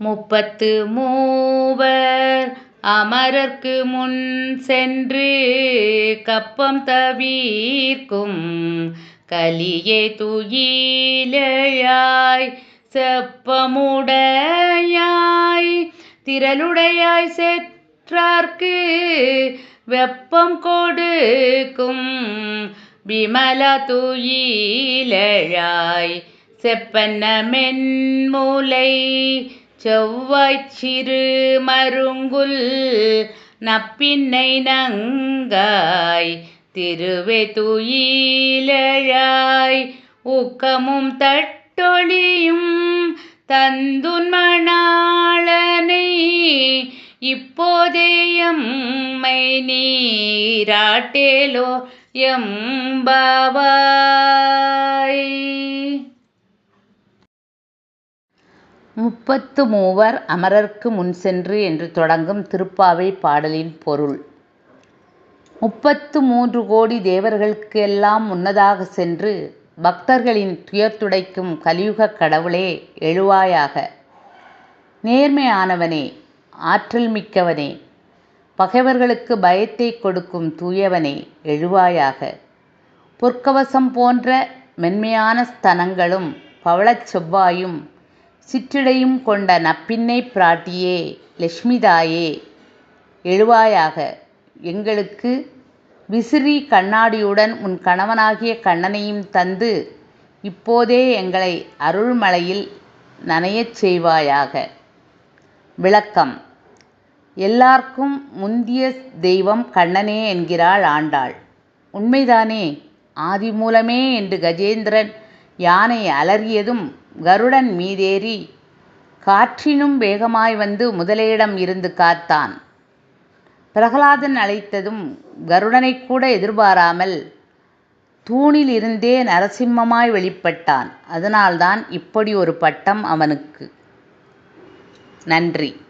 முப்பத்து மூவர் அமரர்க்கு முன் சென்று கப்பம் தவிர்க்கும் கலியே துயிலையாய் செப்பமுடையாய் திரளுடையாய் செற்றார்க்கு வெப்பம் கொடுக்கும் விமல துயிலையாய் செப்பன்ன மென்முலை செவ்வாய்ச் சிறு மருங்குல் நப்பின்னை நங்காய் திருவே துயிலழாய். ஊக்கமும் தட்டொழியும் தந்துன் மணாளனை இப்போதே நீராட்டேலோ எம்பாவாய். முப்பத்து மூவர் அமரர்க்கு முன்சென்று என்று தொடங்கும் திருப்பாவை பாடலின் பொருள். முப்பத்து மூன்று கோடி தேவர்களுக்கு எல்லாம் முன்னதாக சென்று பக்தர்களின் துயர் துடைக்கும் கலியுகக் கடவுளே எழுவாயாக. நேர்மையானவனே ஆற்றல் மிக்கவனே பகைவர்களுக்கு பயத்தை கொடுக்கும் தூயவனே எழுவாயாக. பொற்கவசம் போன்ற மென்மையான ஸ்தனங்களும் பவளச் செவ்வாயும் சிற்றிடையும் கொண்ட நப்பின்னை பிராட்டியே லட்சுமிதாயே எழுவாயாக எங்களுக்கு விசிறி கண்ணாடியுடன் உன் கணவனாகிய கண்ணனையும் தந்து இப்போதே எங்களை அருள்மழையில் நனையச் செய்வாயாக. விளக்கம். எல்லார்க்கும் முந்திய தெய்வம் கண்ணனே என்கிறாள் ஆண்டாள். உண்மைதானே? ஆதி மூலமே என்று கஜேந்திரன் யானை அலறியதும் கருடன் மீதேறி காற்றினும் வேகமாய் வந்து முதலையிடம் இருந்து காத்தான். பிரகலாதன் அழைத்ததும் கருடனை கூட எதிர்பாராமல் தூணில் இருந்தே நரசிம்மமாய் வெளிப்பட்டான். அதனால்தான் இப்படி ஒரு பட்டம் அவனுக்கு. நன்றி.